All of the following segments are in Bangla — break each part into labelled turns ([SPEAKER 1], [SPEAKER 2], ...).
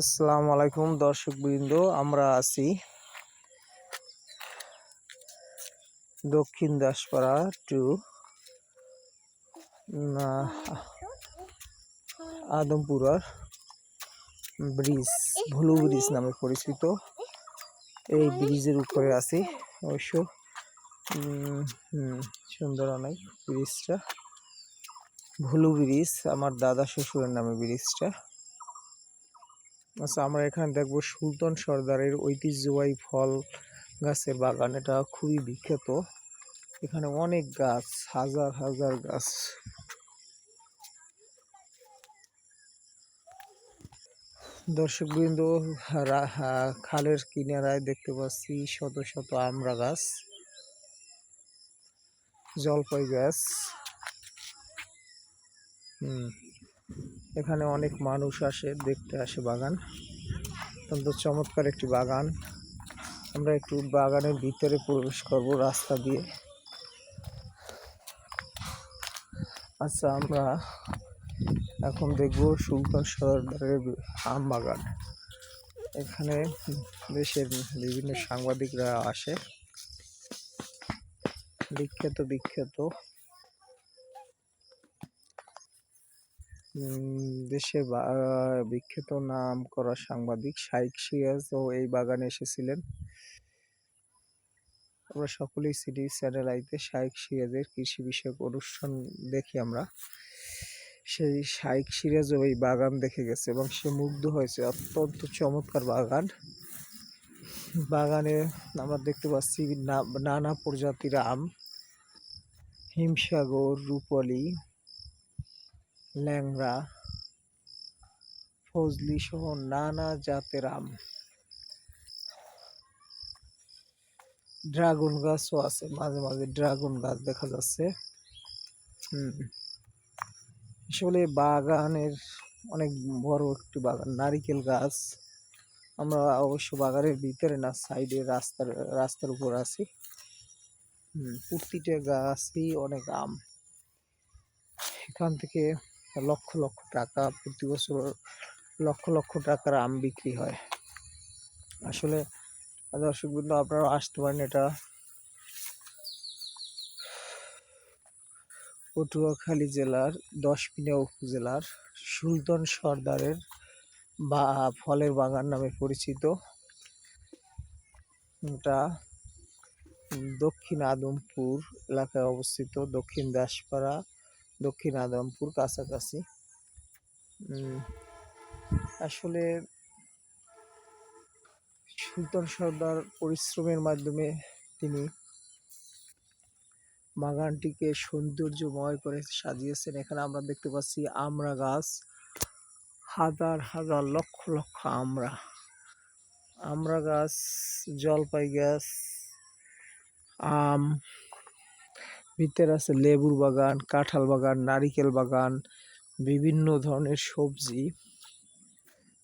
[SPEAKER 1] আসসালামু আলাইকুম দর্শক বৃন্দ আমরা আছি দক্ষিণ দাসপাড়া টু আদমপুরার ব্রিজ, ভুলু ব্রিজ নামে পরিচিত। এই ব্রিজের উপরে আছি, অবশ্য সুন্দর অনেক ব্রিজটা। ভুলু ব্রিজ, আমার দাদা শ্বশুরের নামে ব্রিজটা। আচ্ছা আমরা এখানে দেখব সুলতান সর্দারের ঐতিহ্যবাহী ফল গাছের বাগান। এটা খুবই বিখ্যাত। এখানে অনেক গাছ, হাজার হাজার গাছ। দর্শক বৃন্দ খালের কিনারায় দেখতে পাচ্ছি শত শত আমরা গাছ, জলপাই গাছ। হুম। এখানে অনেক মানুষ আসে, দেখতে আসে বাগান। অত্যন্ত চমৎকার একটি বাগান। আমরা একটু বাগানের ভিতরে প্রবেশ করব রাস্তা দিয়ে। আচ্ছা আমরা এখন দেখব সুলতান সর্দারের আম বাগান। এখানে দেশের বিভিন্ন সাংবাদিকরা আসে। বিখ্যাত বিখ্যাত। দেশের বা- বিখ্যাত নাম করা সাংবাদিক শাইক সিরাজ ও এই বাগানে এসেছিলেন। আমরা সকলেই সিটি আইতে শাইক সিরাজের কৃষি বিষয়ক অনুষ্ঠান দেখি আমরা। সেই শাইক সিরাজও এই বাগান দেখে গেছে এবং সে মুগ্ধ হয়েছে। অত্যন্ত চমৎকার বাগান। বাগানে আমরা দেখতে পাচ্ছি নানা প্রজাতির আম, হিমসাগর, রূপালী ল্যাংড়া ফজলি সহ নানা জাতের আম। ড্রাগন গাছও আছে, মাঝে মাঝে ড্রাগন গাছ দেখা যাচ্ছে। হুম। আসলে বাগানের অনেক বড় একটি বাগান, নারিকেল গাছ। আমরা অবশ্য বাগানের ভিতরে না সাইডে রাস্তার রাস্তার উপর আছি। হুম, প্রতিটা গাছই অনেক আম। এখান থেকে লক্ষ লক্ষ টাকা প্রতি বছর লক্ষ লক্ষ টাকার আম বিক্রি হয়। আসলে দর্শক বৃন্দ আপনারা আসতে পারেন এটা। পটুয়াখালী জেলার দশপিনা উপজেলার, সুলতান সর্দারের বা ফলের বাগান নামে পরিচিত। এটা দক্ষিণ আদমপুর এলাকায় অবস্থিত, দক্ষিণ দাসপাড়া দক্ষিণ আদমপুর কাছাকাছি। আসলে সুলতান সর্দার পরিশ্রমের মাধ্যমে তিনি বাগানটিকে সৌন্দর্যময় করে সাজিয়েছেন। এখানে আমরা দেখতে পাচ্ছি আমরা গাছ, হাজার হাজার লক্ষ লক্ষ আমরা। আমরা গাছ, জলপাই গাছ, আম ভিতরে আছে লেবুর বাগান, কাঁঠাল বাগান, নারিকেল বাগান, বিভিন্ন ধরনের সবজি।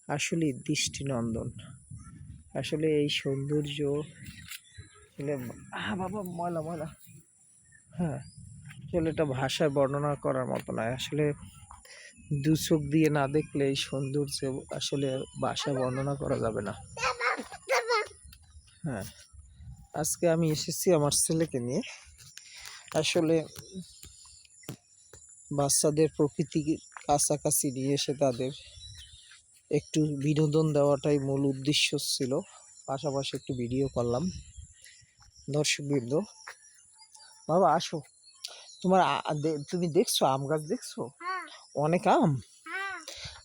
[SPEAKER 1] আসলে দৃষ্টিনন্দন। আসলে এই সৌন্দর্য বাবা, ময়লা ময়লা। হ্যাঁ আসলে এটা ভাষায় বর্ণনা করার মতো নয়। আসলে দু চোখ দিয়ে না দেখলে এই সৌন্দর্য আসলে ভাষায় বর্ণনা করা যাবে না। হ্যাঁ আজকে আমি এসেছি আমার ছেলেকে নিয়ে। আসলে বাচ্চাদের প্রকৃতি কাছাকাছি নিয়ে এসে তাদের একটু বিনোদন দেওয়াটাই মূল উদ্দেশ্য ছিল। পাশাপাশি একটু ভিডিও করলাম। দর্শকবৃন্দ বাবা আসো। তোমার তুমি দেখছ আম গাছ দেখছ? অনেক আম?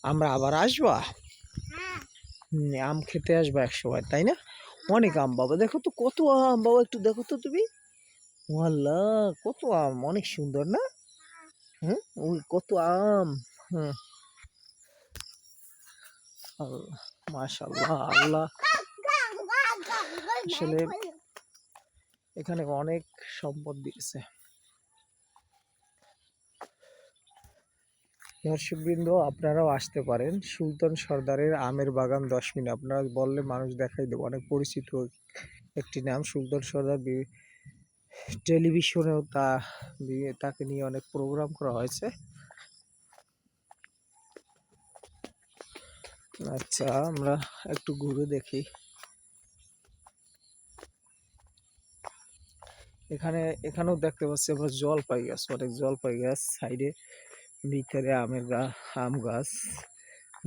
[SPEAKER 1] আমরা আবার আসবা? হুম, আম খেতে আসবা এক সময় তাই না? অনেক আম বাবা দেখো তো কত আম বাবা একটু দেখো তো তুমি। ওয়াল্লা, কত আম, অনেক সুন্দর না? হুম ওই কত আম মাশাল্লাহ আল্লাহ আসলে এখানে অনেক সম্পদ দিয়েছে। দর্শকবৃন্দ, আপনারাও আসতে পারেন। সুলতান সর্দারের আমের বাগান দশ মিনিট। আপনারা বললে মানুষ দেখাই দেবো। অনেক পরিচিত একটি নাম, সুলতান সর্দার টেলিভিশনেও তা তাকে নিয়ে অনেক প্রোগ্রাম করা হয়েছে। আচ্ছা আমরা একটু ঘুরে দেখি। এখানে, এখানেও দেখতে পাচ্ছি আমরা জলপাই গাছ, অনেক জলপাই গাছ। সাইডে ভিতরে আমের গাছ আম গাছ,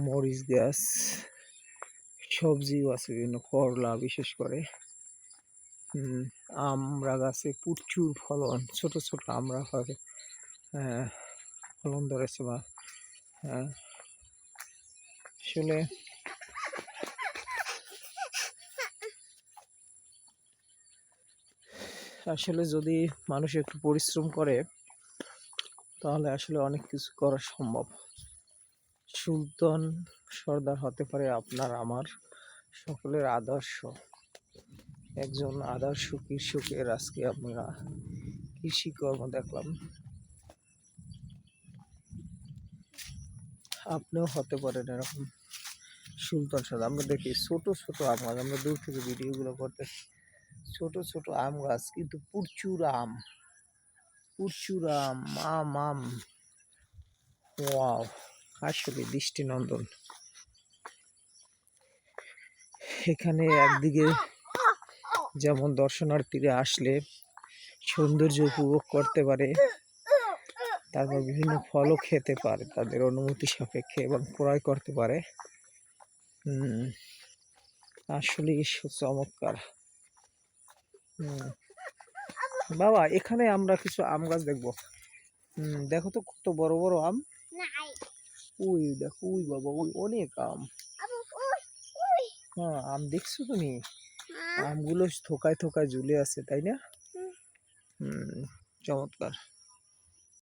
[SPEAKER 1] মরিচ গাছ সবজিও আছে বিভিন্ন করলা বিশেষ করে। আমড়া গাছে প্রচুর ফলন ছোট ছোট আমরা হয় হ্যাঁ, ফলন ধরেছে বা হ্যাঁ। আসলে আসলে যদি মানুষ একটু পরিশ্রম করে তাহলে আসলে অনেক কিছু করা সম্ভব। সুলতান সর্দার হতে পারে আপনার আমার সকলের আদর্শ। একজন আদর্শ কৃষকের আজকে আমরা কৃষিকর্ম দেখলাম। আপনিও হতে পারেন এরকম সুলতান সর্দার আমরা দেখি ছোট ছোট আম গাছ। আমরা দূর থেকে ভিডিওগুলো করতে ছোট ছোট আম গাছ, কিন্তু প্রচুর আম প্রচুর আম আম আম। ওয়াও, আসলে দৃষ্টিনন্দন। এখানে একদিকে যেমন দর্শনার্থীরা আসলে সৌন্দর্য উপভোগ করতে পারে তারপর বিভিন্ন ফলও খেতে পারে তাদের অনুমতি সাপেক্ষে এবং ক্রয় করতে পারে। আসলে চমৎকার। বাবা এখানে আমরা কিছু আম গাছ দেখব। হুম, দেখো তো কত বড় বড় আম। ওই দেখো ওই বাবা ওই অনেক আম। হ্যাঁ আম দেখছ তুমি? আমগুলো থোকায় থোকায় ঝুলে আছে তাই না?
[SPEAKER 2] হুম।
[SPEAKER 1] হুম চমৎকার।